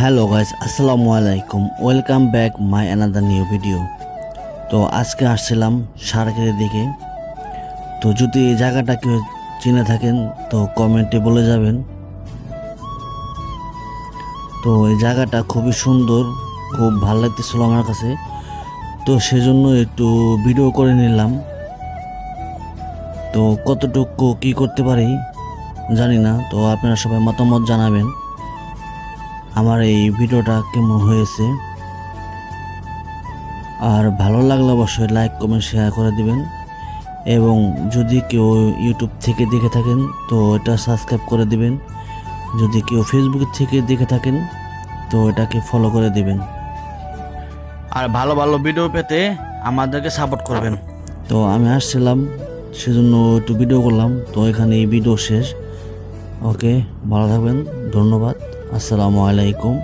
Hello guys, আসসালামু আলাইকুম। Welcome back my another new video তো আজকে আসছিলাম সার্কের দিকে। তো যদি এই জায়গাটা কেউ চিনে থাকেন, তো কমেন্টে বলে যাবেন। তো এই জায়গাটা খুবই সুন্দর, খুব ভালো লাগতেছিল আমার কাছে। তো সেজন্য একটু ভিডিও করে নিলাম। তো কতটুকু কি করতে পারি, জানি না। তো আপনারা সবাই মতামত জানাবেন। আমার এই ভিডিওটা কেমন হয়েছে? আর ভালো লাগলে অবশ্যই লাইক কমেন্ট শেয়ার করে দিবেন। এবং যদি কেউ ইউটিউব থেকে দেখে থাকেন তো এটা সাবস্ক্রাইব করে দিবেন। যদি কেউ ফেসবুক থেকে দেখে থাকেন তো এটাকে ফলো করে দিবেন। আর ভালো ভালো ভিডিও পেতে আমাদেরকে সাপোর্ট করবেন। তো আমি আসছিলাম সেজন্য একটু ভিডিও করলাম। তো এখানে এই ভিডিও শেষ। ওকে ভালো থাকবেন ধন্যবাদ আসসালামু আলাইকুম।